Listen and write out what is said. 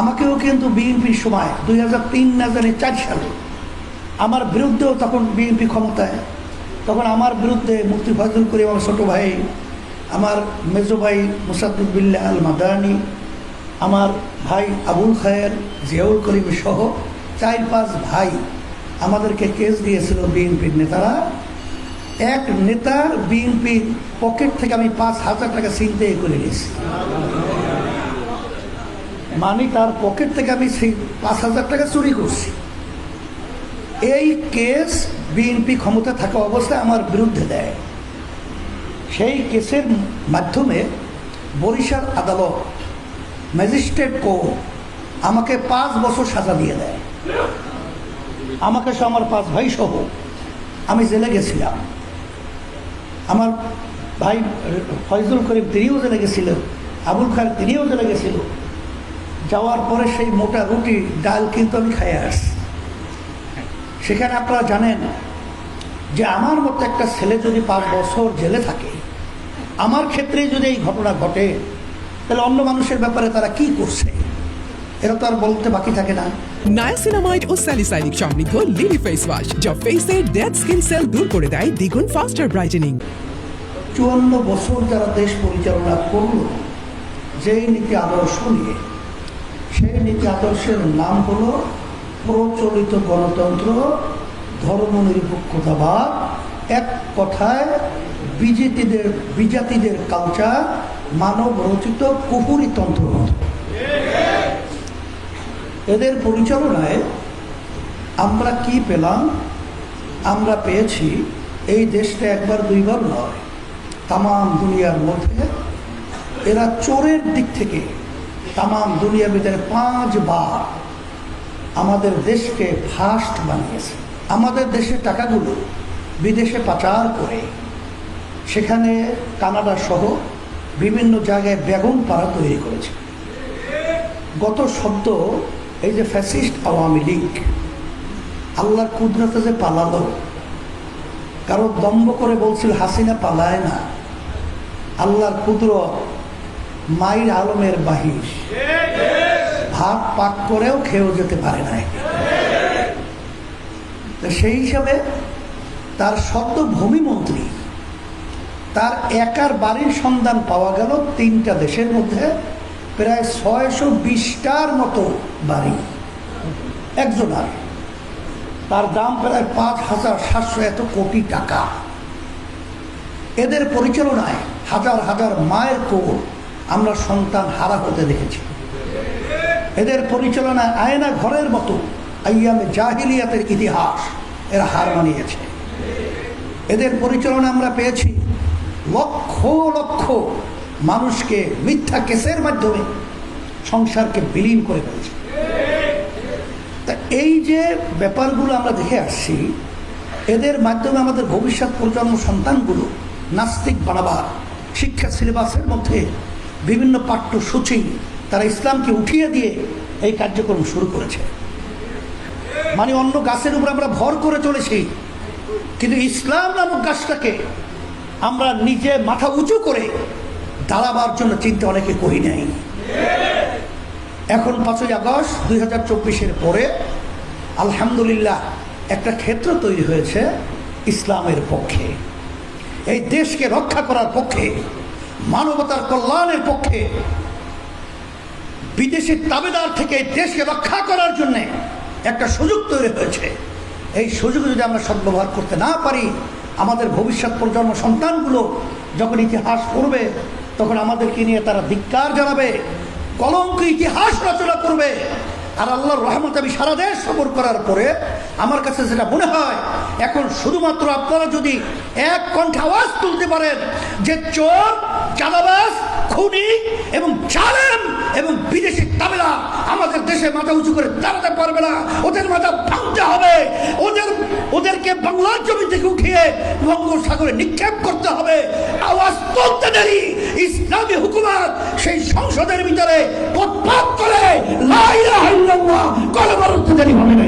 আমাকেও কিন্তু বিএনপির সময় দুই হাজার তিন হাজার চার সালে। আমার বিরুদ্ধেও তখন বিএনপি ক্ষমতায়। তখন আমার বিরুদ্ধে মুফতি ফজল করিম আমার ছোটো ভাই, আমার মেজো ভাই মুসাদুদ্দিল্লা আল মাদানি আমার ভাই আবুল খায়ের, জিয়াউল করিম সহ চার পাঁচ ভাই আমাদেরকে কেস দিয়েছিল বিএনপির নেতারা। এক নেতার বিএনপির পকেট থেকে আমি পাঁচ হাজার টাকা ছিনতে করে নিয়েছি। মানে তার পকেট থেকে আমি সেই পাঁচ হাজার টাকা চুরি করছি। এই কেস বিএনপি ক্ষমতা থাকা অবস্থায় আমার বিরুদ্ধে দেয়। সেই কেসের মাধ্যমে বরিশাল আদালত ম্যাজিস্ট্রেট কোর্ট আমাকে পাঁচ বছর সাজা দিয়ে দেয়। আমাকে সহ আমার পাঁচ ভাই সহ আমি জেলে গেছিলাম। আমার ভাই ফয়জুল করিম তিনিও জেলে গেছিল, আবুল খান তিনিও জেলে গেছিল। যাওয়ার পরে সেই মোটা রুটি ডাল কিন্তু আমি খাইয়ে আসছি। সেখানে আপনারা জানেন যে আমার মতো একটা ছেলে যদি পাঁচ বছর জেলে থাকে আমার ক্ষেত্রে যদি এই ঘটনা ঘটে তাহলে অন্য মানুষের ব্যাপারে তারা কি করছে? এরা তো আর বলতে বাকি থাকে না। নায়াসিনামাইড ও স্যালিসাইলিক সমৃদ্ধ লিলি ফেস ওয়াশ যা ফেসের ডেড স্কিন সেল দূর করে দেয় দ্বিগুণ ফাস্টার ব্রাইটেনিং চুয়ান্ন বছর যারা দেশ পরিচালনা করল যেই নীতি আদর্শ নিয়ে সেই নীতি আদর্শের নাম হলো প্রচলিত গণতন্ত্র ধর্মনিরপেক্ষতাবাদ এক কথায় বিজেপিদের বিজাতিদের কালচার মানব রচিত কুহুরিতন্ত্র এদের পরিচালনায় আমরা কি পেলাম? আমরা পেয়েছি, এই দেশটা একবার, দুইবার নয়, তামাম দুনিয়ার মধ্যে এরা চোরের দিক থেকে তামাম দুনিয়ার ভিতরে পাঁচবার আমাদের দেশকে ফার্স্ট বানিয়েছে। আমাদের দেশের টাকাগুলো বিদেশে পাচার করে সেখানে কানাডা সহ বিভিন্ন জায়গায় বেগুন পাড়া তৈরি করেছে। গত শব্দ এই যে ফ্যাসিস্ট আওয়ামী লীগ, আল্লাহর কুদরতে যে পালালো, কারও দম্ব করে বলছিল হাসিনা পালায় না, আল্লাহর কুদরত মাইর আলমের বাহির। ভাত পাক করেও খেয়েও যেতে পারে না তো সেই হিসাবে তার সদ্য ভূমিমন্ত্রী তার একার বাড়ির সন্ধান পাওয়া গেল তিনটা দেশের মধ্যে, প্রায় ছয়শো বিশটার মতো বাড়ি। একজনার তার দাম প্রায় পাঁচ হাজার সাতশো এত কোটি টাকা। এদের পরিচালনায় হাজার হাজার মায়ের কোর আমরা সন্তান হারা হতে দেখেছি। এদের পরিচালনা আয়না ঘরের মতো, আইয়ামে জাহিলিয়াতের ইতিহাস এরা হার মানিয়েছে। এদের পরিচালনা আমরা পেয়েছি লক্ষ লক্ষ মানুষকে মিথ্যা কেসের মাধ্যমে সংসারকে বিলীন করে ফেলেছে। তা এই যে ব্যাপারগুলো আমরা দেখে আসছি, এদের মাধ্যমে আমাদের ভবিষ্যৎ প্রজন্ম সন্তানগুলো নাস্তিক বানাবার শিক্ষা সিলেবাসের মধ্যে বিভিন্ন পাঠ্যসূচি তারা ইসলামকে উঠিয়ে দিয়ে এই কার্যক্রম শুরু করেছে। মানে অন্য গাছের উপর আমরা ভর করে চলেছি। কিন্তু ইসলাম নামক গাছটাকে আমরা নিজে মাথা উঁচু করে দাঁড়াবার জন্য চিন্তা অনেকে করি নাই। এখন পাঁচই আগস্ট দুই হাজার চব্বিশের পরে আলহামদুলিল্লাহ একটা ক্ষেত্র তৈরি হয়েছে ইসলামের পক্ষে। এই দেশকে রক্ষা করার পক্ষে মানবতার কল্যাণের পক্ষে বিদেশের তাবেদার থেকে দেশকে রক্ষা করার জন্যে একটা সুযোগ তৈরি হয়েছে। এই সুযোগ যদি আমরা সদ্ব্যবহার করতে না পারি, আমাদের ভবিষ্যৎ প্রজন্ম সন্তানগুলো যখন ইতিহাস পড়বে, তখন আমাদেরকে নিয়ে তারা ধিক্কার জানাবে, কলঙ্ক ইতিহাস রচনা করবে। আর আল্লাহর রহমত আমি সারা দেশ সফর করার পরে আমার কাছে যেটা মনে হয়, এখন শুধুমাত্র আপনারা যদি এক কণ্ঠে আওয়াজ তুলতে পারেন যে চোর চাঁদাবাস খুনি এবং জালেম এবং বিদেশি তাবেলা আমাদের দেশে মাথা উঁচু করে দাঁড়াতে পারবে না। ওদের মাথা ভাঙতে হবে। ওদের, ওদেরকে বাংলার জমি থেকে উঠিয়ে বঙ্গোসাগরে নিক্ষেপ করতে হবে। আওয়াজ তুলতে দেরি। ইসলামী হুকুমত সেই সংসদের ভিতরে উৎপাদ করে, লা ইলাহা ইল্লাল্লাহ উঠতে দেরি হবে না